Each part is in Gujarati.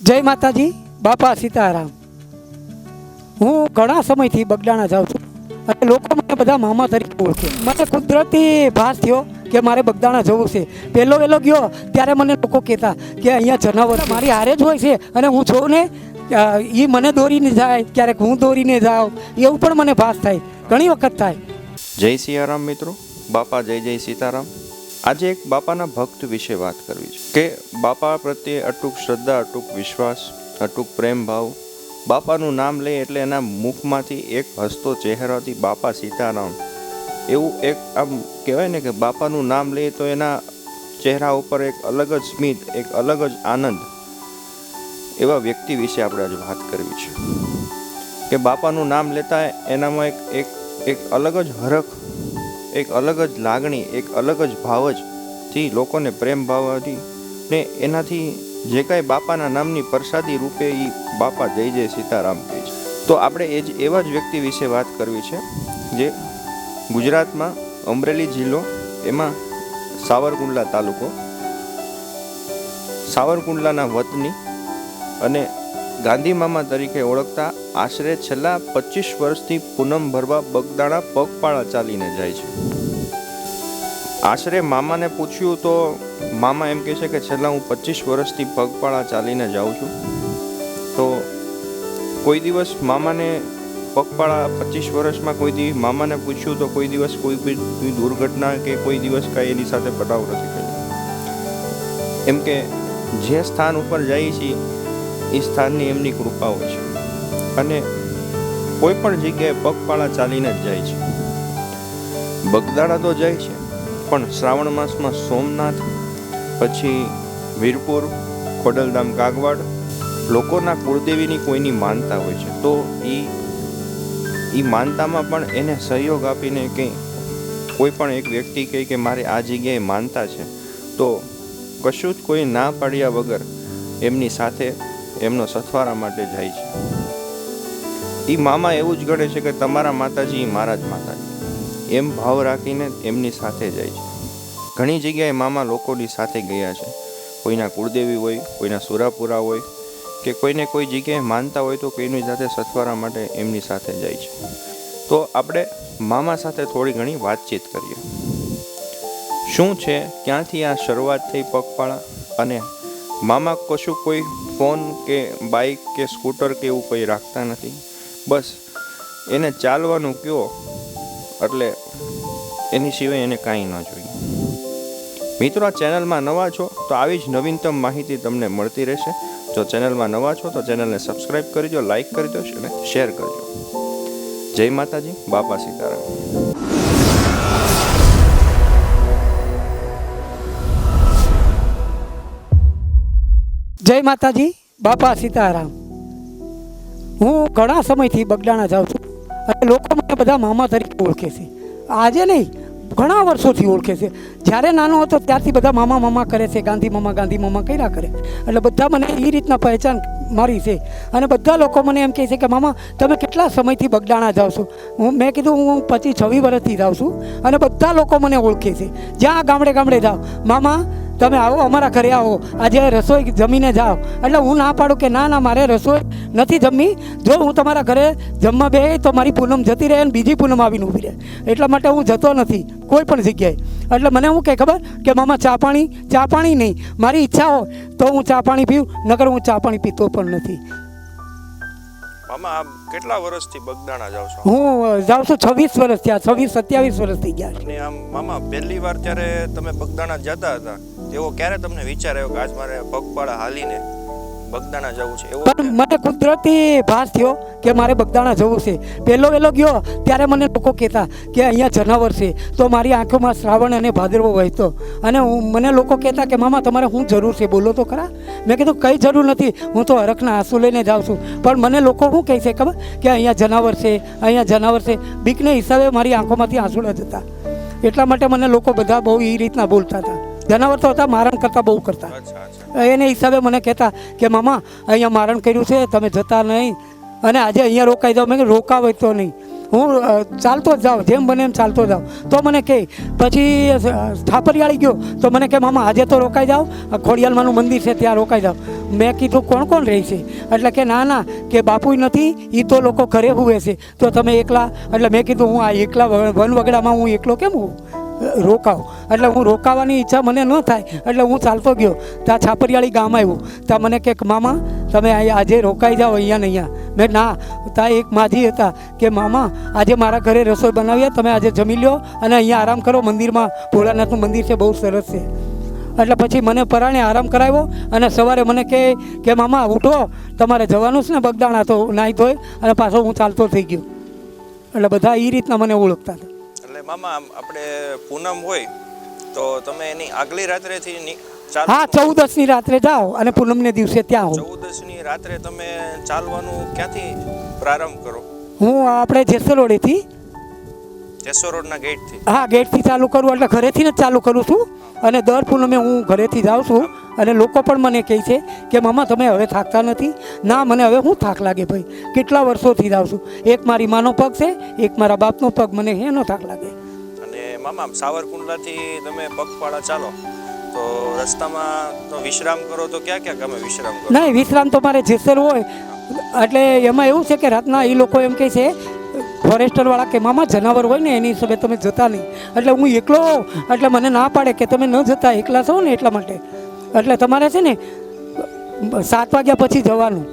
જય માતાજી, બાપા સીતારામ. હું ઘણા સમયથી બગડાણા જાઉં છું અને લોકો મને બધા મામા તરીકે ઓળખે. મને કુદરતી ભાસ થયો કે મારે બગદાણા જવું છે. પહેલો વહેલો ગયો ત્યારે મને લોકો કહેતા કે અહીંયા જનાવર મારી હારે જ હોય છે અને હું જોઉં ને એ મને દોરીને જાય, ક્યારેક હું દોરીને જાઉં, એવું પણ મને ભાસ થાય. ઘણી વખત થાય. જય સિયારામ મિત્રો. બાપા જય જય સીતારામ. આજે એક બાપાના ભક્ત વિશે વાત કરવી છે. કે બાપા પ્રત્યે અટૂક શ્રદ્ધા અટૂક વિશ્વાસ અટૂક પ્રેમ ભાવ, બાપાનું નામ લે એટલે એના મુખમાંથી એક હસતો ચહેરાથી બાપા સીતારામ. એવું એક આમ કહેવાય ને કે બાપાનું નામ લે તો એના ચહેરા ઉપર એક અલગ જ સ્મિત, એક અલગ જ આનંદ. એવા વ્યક્તિ વિશે આપણે આજે વાત કરવી છે. કે બાપાનું નામ લેતા એનામાં એક એક એક અલગ જ હરખ એક અલગ જ લાગણી, એક અલગ જ ભાવ જ થી લોકોને પ્રેમ ભાવથી ને એનાથી જે કાંઈ બાપાના નામની પ્રસાદી રૂપે એ બાપા જય જય સીતારામ કહે છે. તો આપણે એ જ, એવા જ વ્યક્તિ વિશે વાત કરવી છે જે ગુજરાતમાં અમરેલી જિલ્લો એમાં સાવરકુંડલા તાલુકો, સાવરકુંડલાના વતની અને ગાંધી મામા તરીકે ઓળખતા આશરે છેલ્લા પચીસ વર્ષથી પૂનમ ભરવા બગદાણા પગપાળા ચાલીને જાય છે. આશરે મામાને પૂછ્યું તો મામા એમ કહે છે કે છેલ્લા હું પચીસ વર્ષથી પગપાળા ચાલીને જાઉં છું. તો કોઈ દિવસ મામાને પગપાળા પચીસ વર્ષમાં કોઈ દિવસ મામાને પૂછ્યું તો કોઈ દિવસ કોઈ દુર્ઘટના કે કોઈ દિવસ કાંઈ એની સાથે બનાવ નથી કર્યો એમ કે જે સ્થાન ઉપર જઈએ છીએ એ સ્થાનની એમની કૃપા હોય છે. અને કોઈ પણ જગ્યાએ પગપાળા ચાલીને જ જાય છે. બગદાણા તો જાય છે, પણ શ્રાવણ માસમાં સોમનાથ, પછી વીરપુર, ખોડલધામ કાગવાડ લોકોના કુળદેવીની કોઈની માનતા હોય છે. તો એ એ માનતામાં પણ એને સહયોગ આપીને કંઈ કોઈ પણ એક વ્યક્તિ કહે કે મારે આ જગ્યાએ માનતા છે, તો કશું જ કોઈ ના પાડ્યા વગર એમની સાથે એમનો સથવારા માટે જાય છે. એ મામા એવું જ ગણે છે કે તમારા માતાજી મારા જ માતાજી. એમ ભાવ રાખીને એમની સાથે જાય છે. ઘણી જગ્યાએ મામા લોકોની સાથે ગયા છે. કોઈના કુળદેવી હોય, કોઈના સુરાપુરા હોય, કે કોઈને કોઈ જગ્યાએ માનતા હોય તો કોઈની સાથે સથવારા માટે એમની સાથે જાય છે. તો આપણે મામા સાથે થોડી ઘણી વાતચીત કરીએ. શું છે? ક્યાંથી આ શરૂઆત થઈ પગપાળા? અને મામા કશું કોઈ ફોન કે બાઇક કે સ્કૂટર કે એવું કંઈ રાખતા નથી. બસ એને ચાલવાનું કયો એટલે એની સિવાય એને કાંઈ ન જોઈએ. મિત્રો, આ ચેનલમાં નવા છો તો આવી જ નવીનતમ માહિતી તમને મળતી રહેશે. જો ચેનલમાં નવા છો તો ચેનલને સબસ્ક્રાઈબ કરજો લાઈક કરી દો અને શેર કરજો જય માતાજી, બાપા સીતારામ. જય માતાજી, બાપા સીતારામ. હું ઘણા સમયથી બગડાણા જાઉં છું અને લોકો મને બધા મામા તરીકે ઓળખે છે. આજે નહીં, ઘણા વર્ષોથી ઓળખે છે. જ્યારે નાનો હતો ત્યારથી બધા મામા મામા કરે છે, ગાંધી મામા ગાંધી મામા કર્યા કરે. એટલે બધા મને એ રીતના પહેચાન મારી છે. અને બધા લોકો મને એમ કહે છે કે, મામા, તમે કેટલા સમયથી બગડાણા જાઓ છો? હું, મેં કીધું, હું પચીસ, છવ્વીસ વર્ષથી જાઉં છું. અને બધા લોકો મને ઓળખે છે. જ્યાં ગામડે ગામડે જાઓ. મામા તમે આવો અમારા ઘરે આવો. આજે રસોઈ જમીને જાઓ. એટલે હું ના પાડું કે ના ના મારે રસોઈ નથી જમવી. જો હું તમારા ઘરે જમવા બે તો મારી પૂનમ જતી રહે અને બીજી પૂનમ આવીને ઊભી રહે. એટલા માટે હું જતો નથી કોઈ પણ જગ્યાએ. એટલે મને હું કહે ખબર કે મામા ચા પાણી ચા પાણી નહીં. મારી ઈચ્છા હોય તો હું ચા પાણી પીઉં નકર હું ચા પાણી પીતો પણ નથી. મામા કેટલા વર્ષથી બગદાણા જાવ છો? હું જાઉં છું છવ્વીસ વર્ષ થયા છવ્વીસ સત્યાવીસ વર્ષ થઈ ગયા અને આમ મામા પહેલી વાર ત્યારે તમે બગદાણા જતા હતા એવો ક્યારે તમને વિચાર આવ્યો કે આજ મારે પગપાળા હાલીને બગદાણા જવું છે? એવું મને કુદરતી ભાસ થયો કે મારે બગદાણા જવું છે. પહેલો વહેલો ગયો, ત્યારે મને લોકો કહેતા કે અહીંયા જનાવર છે. તો મારી આંખોમાં શ્રાવણ અને ભાદરવો વહેતો. અને હું, મને લોકો કહેતા કે, મામા, તમારે શું જરૂર છે? બોલો તો ખરા. મેં કીધું, કંઈ જરૂર નથી. હું તો હરખના આંસુ લઈને જાઉં છું. પણ મને લોકો શું કહે છે ખબર? કે અહીંયા જનાવર છે, અહીંયા જનાવર છે. બીકને હિસાબે મારી આંખોમાંથી આંસુડા જતા. એટલા માટે મને લોકો બધા બહુ એ રીતના બોલતા હતા. જનાવર તો હતા મારણ કરતાં બહુ કરતા. એને હિસાબે મને કહેતા કે મામા અહીંયા મારણ કર્યું છે તમે જતા નહીં. અને આજે અહીંયા રોકાઈ જાઓ. મેં રોકાવ તો નહીં. હું ચાલતો જ જાઉં જેમ બને એમ ચાલતો જાઉં. તો મને કહે પછી સ્થાપરિયાળી ગયો. તો મને કહે મામા આજે તો રોકાઈ જાઓ. ખોડિયાલમાંનું મંદિર છે ત્યાં રોકાઈ જાઓ. મેં કીધું કોણ કોણ રહે છે? એટલે કે ના ના કે બાપુ નથી એ તો લોકો ઘરે હુએ છે. તો તમે એકલા. એટલે મેં કીધું હું આ એકલા વન વગડામાં હું એકલો કેમ હું રોકાવ. એટલે હું રોકાવાની ઈચ્છા મને ન થાય, એટલે હું ચાલતો ગયો. ત્યાં છાપરિયાળી ગામ આવ્યું. ત્યાં મને કે, મામા, તમે આજે રોકાઈ જાઓ અહીંયા ને અહીંયા. મેં, ના. ત્યાં એક માજી હતા કે, મામા, આજે મારા ઘરે રસોઈ બનાવીએ, તમે આજે જમી લ્યો અને અહીંયા આરામ કરો. મંદિરમાં ભોળાનાથનું મંદિર છે, બહુ સરસ છે. એટલે પછી મને પરાણે આરામ કરાવ્યો અને સવારે મને કહે કે મામા, ઉઠો. તમારે જવાનું છે ને, બગદાણા તો નાહી ધોઈ અને પાછો હું ચાલતો થઈ ગયો. એટલે બધા એ રીતના મને ઓળખતા હતા. એટલે મામા આપણે પૂનમ હોય તો તમે એની આગલી રાત્રેથી ની- હા ચૌદસની રાત્રે જાઓ અને પૂનમને દિવસે ત્યાં હો ચૌદસની રાત્રે તમે ચાલવાનું ક્યાંથી પ્રારંભ કરો? હું આપણે જેસરોડેથી જેસો રોડના ગેટથી? હા ગેટથી ચાલુ કરું એટલે ઘરેથી જ ચાલુ કરું છું. અને દર પૂનમે હું ઘરેથી જાઉં છું. અને લોકો પણ મને કહે છે કે મામા તમે હવે થાકતા નથી. ના મને હવે હું થાક લાગે ભાઈ. કેટલા વર્ષોથી જાઉં છું? એક મારી માનો પગ છે એક મારા બાપનો પગ. મને એનો થાક લાગે. અને મામા સાવરકુંડલાથી તમે પગપાળા ચાલો તો રસ્તામાં તો વિશ્રામ કરો તો ક્યાં ક્યાં તમે વિશ્રામ કરો? નહીં વિશ્રામ તો મારે જેસર હોય. એટલે એમાં એવું છે કે રાતના એ લોકો એમ કહે છે ફોરેસ્ટરવાળા કે મામા જનાવર હોય ને એની હિસાબે તમે જતા નહીં. એટલે હું એકલો હોઉં. એટલે મને ના પાડે કે તમે ન જતા એકલા છો ને એટલા માટે. એટલે તમારે છે ને સાત વાગ્યા પછી જવાનું.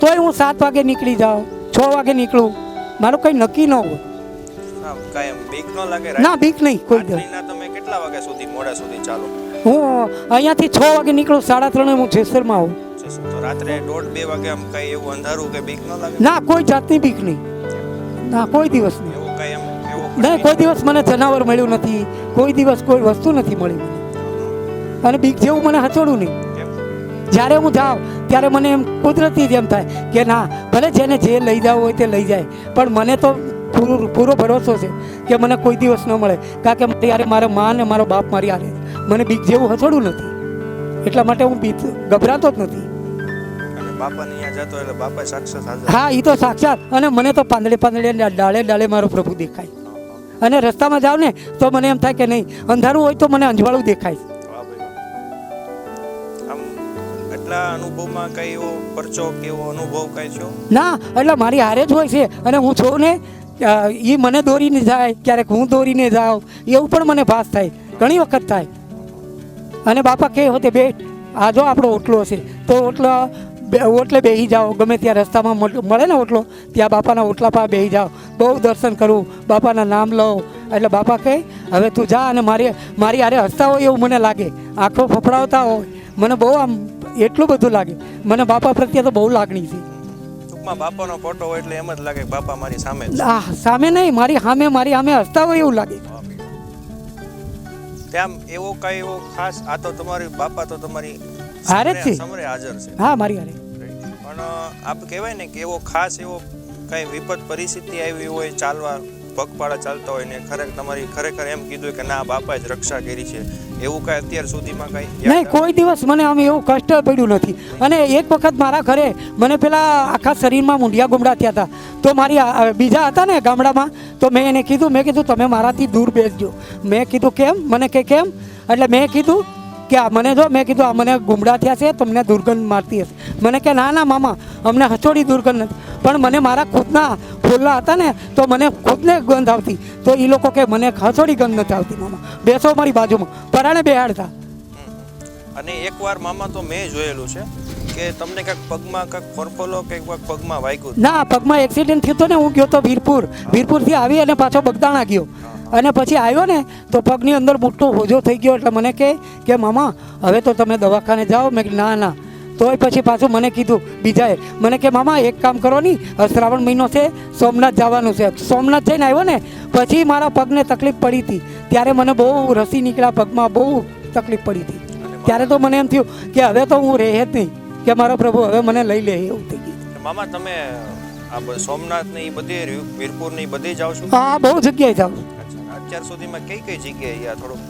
તોય હું સાત વાગે નીકળી જાઉં છ વાગે નીકળું. મારું કંઈ નક્કી ન હોય. ન લાગે ના બીક નહીં કોઈ તમે કેટલા વાગ્યા સુધી મોડા સુધી ચાલો? હું અહીંયાથી છ વાગે નીકળું સાડા ત્રણે હું જેસરમાં આવું. રાત્રે દોઢ બે વાગે આમ કઈ એવું અંધારું કે બીક ન લાગે? ના કોઈ જાતની બીક નહીં. ના કોઈ દિવસ નહીં. એવું કઈ એમ નહીં કોઈ દિવસ મને જનાવર મળ્યું નથી કોઈ દિવસ કોઈ વસ્તુ નથી મળી અને બીક જેવું મને હચોડું નહીં. જ્યારે હું જાઉં ત્યારે મને એમ કુદરતી જ એમ થાય કે ના ભલે જેને જે લઈ જવું હોય તે લઈ જાય. પણ મને તો પૂરો પૂરો ભરોસો છે કે મને કોઈ દિવસ ન મળે. કારણ કે ત્યારે યારે મારા મા ને મારો બાપ મારી યારે મને બીક જેવું હચોડું નથી. એટલા માટે હું બીક ગભરાતો જ નથી. હા એ તો સાક્ષાત. અને મને તો પાંદડે પાંદડે ડાળે ડાળે મારો પ્રભુ દેખાય. અને રસ્તામાં જાઉં ને તો મને એમ થાય કે નહીં અંધારું હોય તો મને અંજવાળું દેખાય. એટલા અનુભવમાં કઈ પરચો કે અનુભવ કઈ છો? ના, એટલે મારી હારે જ હોય છે અને હું છું ને એ મને દોરીને જાય, ક્યારેક હું દોરીને જાઉં, એવું પણ મને ભાસ થાય, ઘણી વખત થાય. અને બાપા કહે હોતે બે, આ જો આપણો ઓટલો છે. તો ઓટલો ઓટલે બેસી જાઓ, ગમે ત્યાં રસ્તામાં મળ- ને ઓટલો, ત્યાં બાપાના ઓટલા પાસે બેસી જાઓ. બહુ દર્શન કરું, બાપાના નામ લઉં. એટલે બાપા કહે, હવે તું જા અને મારી મારી હારે હસતા હોય એવું મને લાગે. આંખો ફફડાવતા હોય. મને બહુ આમ એટલું બધું લાગે. મને બાપા પ્રત્યે તો બહુ લાગણી છે. ટૂંકમાં બાપાનો ફોટો હોય એટલે એમ જ લાગે કે બાપા મારી સામે આ સામે નહીં મારી સામે મારી સામે હસતા હોય એવું લાગે. તેમ એવો કઈ એવો ખાસ આ તો તમારી બાપા તો તમારી હારે છે. સમરે હાજર છે. હા મારી હારે. પણ આપ કહેવાય ને કે એવો ખાસ એવો કઈ વિપત પરિસ્થિતિ આવી હોય ચાલવા પગપાળા ચાલતા હોય ને ખરેખર તમારી ખરેખર એમ કીધું કે ના બાપાએ જ રક્ષા કરી છે. એવું કઈ અત્યાર સુધીમાં કઈ નહીં કોઈ દિવસ મને આમ એવું કષ્ટ પડ્યું નથી. અને એક વખત મારા ઘરે મને પેલા આખા શરીરમાં મુંડિયા ગુમડા થયા હતા. તો મારી બીજા હતા ને ગામડામાં તો મેં એને કીધું મેં કીધું તમે મારાથી દૂર બેસજો. મેં કીધું કેમ? મને કે કેમ? એટલે મેં કીધું કે આ મને જો મેં કીધું આ મને ગુમડા થયા છે તમને દુર્ગંધ મારતી હશે. મને કે ના ના મામા અમને હચોડી દુર્ગંધ નથી. પણ મને મારા ખુદના ફૂલના હતા ને તો મને ખુદને ગંધ આવતી. તો એ લોકો કે મને હચોડી ગંધ નથી આવતી મામા. બેસો મારી બાજુમાં. પરાણે બેહાડતા. અને એકવાર મામા તો મેં જોયેલું છે કે તમને કાંઈક પગમાં કાંઈક ફોરફોલો કે કાંઈક પગમાં વાગ્યું. ના પગમાં એક્સિડન્ટ થયો તો ને હું ગયો તો વીરપુર. વીરપુરથી આવી અને પાછો બગદાણા ગયો. અને પછી આવ્યો ને તો પગની અંદર મોટો હોજો થઈ ગયો એટલે મને કહે કે મામા હવે તો તમે દવાખાને જાઓ. મેં ના ના. તોય પછી પાછું મને કીધું બીજાએ મને કે મામા એક કામ કરો નહીં શ્રાવણ મહિનો છે સોમનાથ જવાનું છે. સોમનાથ જઈને આવ્યો ને પછી મારા પગને તકલીફ પડી હતી. ત્યારે મને બહુ રસી નીકળ્યા પગમાં બહુ તકલીફ પડી હતી. ત્યારે તો મને એમ થયું કે હવે તો હું રહે જ નહીં કે મારો પ્રભુ હવે મને લઈ લે. એવું થઈ ગયું. મામા તમે આ સોમનાથ ને એ બધી વીરપુર ને એ બધે જાઓ છો? હા બહુ જગ્યાએ જાઉં અચ્છા અત્યાર સુધીમાં કઈ કઈ જગ્યાએ આ થોડું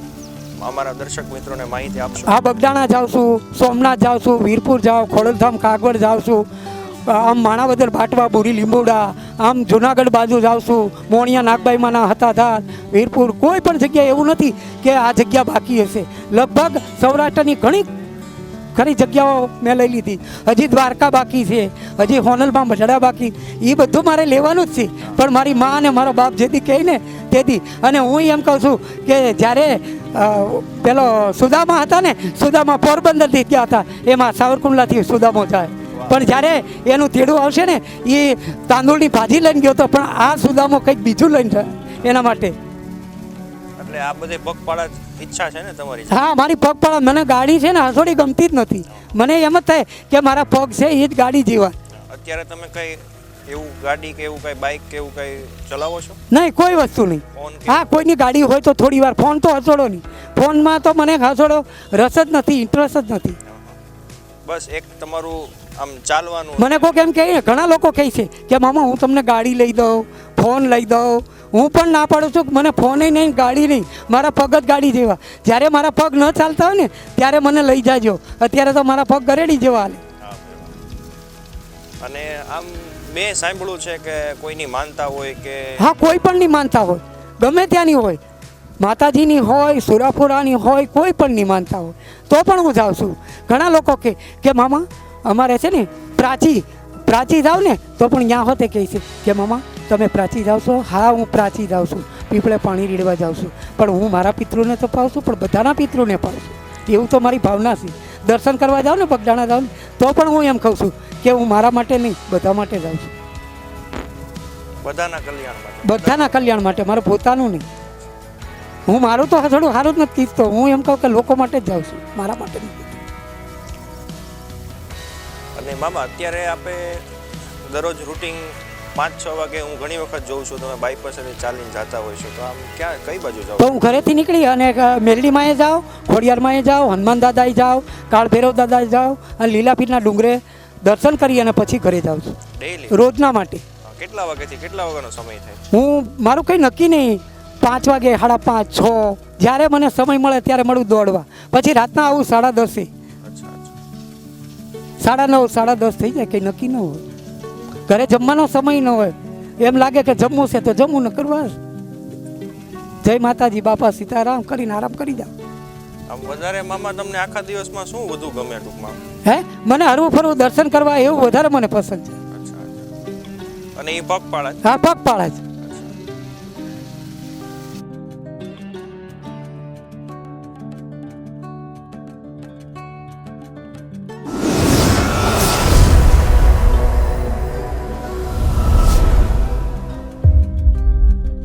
અમારા દર્શક મિત્રોને માહિતી આપશો? આ બગદાણા જાઉં છું સોમનાથ જાઉં છું વીરપુર જાઉં ખોડલધામ, કાગવડ જાઉં છું આમ માણાવદર, ભાટવા, બોરી, લીંબોડા, આમ જુનાગઢ બાજુ જાઉં છું મોણિયા, નાગબાઈમાંના હતા ધાર વીરપુર, કોઈ પણ જગ્યાએ એવું નથી કે આ જગ્યા બાકી હશે. લગભગ સૌરાષ્ટ્રની ઘણી ખરી જગ્યાઓ મેં લઈ લીધી. હજી દ્વારકા બાકી છે, હજી હોનલમાં બજડા બાકી. એ બધું મારે લેવાનું જ છે. પણ મારી મા અને મારો બાપ જેથી કહે ને તેથી અને હું એમ કહું છું કે જ્યારે પેલો સુદામા હતા ને, સુદામા પોરબંદરથી ગયા હતા, એમાં સાવરકુંડલાથી સુદામો જાય. પણ જ્યારે એનું તેડું આવશે ને એ તાંદૂળની ભાજી લઈને ગયો હતો પણ આ સુદામો કંઈક બીજું લઈને જાય એના માટે. એટલે આ બધે પગપાળા ઈચ્છા છે ને તમારી હા મારી પગપાળા. મને ગાડી છે ને હસોડી ગમતી જ નથી. મને એમ જ થાય કે મારા પગ છે એ જ ગાડી જેવા. અત્યારે તમે કઈ એવું ગાડી કે એવું કઈ બાઇક કે એવું કઈ ચલાવો છો? નહીં કોઈ વસ્તુ નહીં. હા કોઈની ગાડી હોય તો થોડી વાર. ફોન તો હસોડો નહીં. ફોનમાં તો મને હસોડો રસ જ નથી ઇન્ટરેસ્ટ જ નથી. બસ એક તમારું આમ ચાલવાનું મને કોઈ એમ કહે ઘણા લોકો કહે છે કે મામા હું તમને ગાડી લઈ દઉં ફોન લઈ દઉં હું પણ ના પાડું છું મને ફોને નહીં ગાડી નહીં. મારા પગ જ ગાડી જેવા. જ્યારે મારા પગ ન ચાલતા હોય ને ત્યારે મને લઈ જાજો. અત્યારે તો મારા પગ ગરેડી જેવા હાલે. અને આમ મેં સાંભળ્યું છે કે કોઈની માનતા હોય કે હા કોઈ પણ નહીં માનતા હોય. ગમે ત્યાંની હોય. માતાજીની હોય સુરાપુરાની હોય કોઈ પણ નહીં માનતા હોય. તો પણ હું જાઉં છું. ઘણા લોકો કે કે મામા અમારે છે ને પ્રાચી પ્રાચી જાવ ને તો પણ ત્યાં હોતે કહે છે કે મામા તમે પ્રાચી જાઓ છો? હા હું પ્રાચી જાઉં છું. પીપળે પાણી રેડવા જાઉં છું. પણ હું મારા પિતૃને તો પાઉં છું પણ બધાના પિતૃને પાઉં છું. એવું તો મારી ભાવના છે. દર્શન કરવા જાઉં ને બગદાણા જાઉં ને તો પણ હું એમ કહું છું કે હું મારા માટે નહીં બધા માટે જાઉં છું. બધાના કલ્યાણ માટે. બધાના કલ્યાણ માટે મારું પોતાનું નહીં. હું મારું તો થોડું સારું જ નથી તો હું એમ કહું કે લોકો માટે જ જાઉં છું. મારા માટે નહીં અને મામા અત્યારે આપણે દરરોજ રૂટિન પાંચ છ વાગે હું ઘણી વખત જોઉં છું તમે બાઇક પાસેથી ચાલીને જતા હોય છો તો આમ ક્યાં કઈ બાજુ જાઓ? તો હું ઘરેથી નીકળી અને મેલડીમાં એ જાઉં ખોડિયારમાં એ જાઉં હનુમાન દાદાએ જાઉં કાળ ભૈરવ દાદાએ જાઉં અને લીલાપીરના ડુંગરે દર્શન કરી અને પછી ઘરે જાઉં છું. ડેઈલી રોજના માટે. કેટલા વાગ્યાથી કેટલા વાગ્યાનો સમય થાય? હું મારું કંઈ નક્કી નહીં. પાંચ વાગે સાડા પાંચ છ. જ્યારે મને સમય મળે ત્યારે મળું દોડવા. પછી રાતના આવું સાડા દસે. સાડા નવ સાડા દસ થઈ જાય કંઈ નક્કી ન હોય. ઘરે જમવાનો સમય ન હોય. એમ લાગે કે જમવું છે તો જમવું ન કરવા જય માતાજી બાપા સીતારામ કરીને આરામ કરી જાઓ આમ વધારે મામા તમને આખા દિવસમાં શું વધુ ગમે ટૂંકમાં? હે? મને હરવું ફરવું દર્શન કરવા એવું વધારે મને પસંદ છે. અને એ પગપાળા હા પગપાળા જ.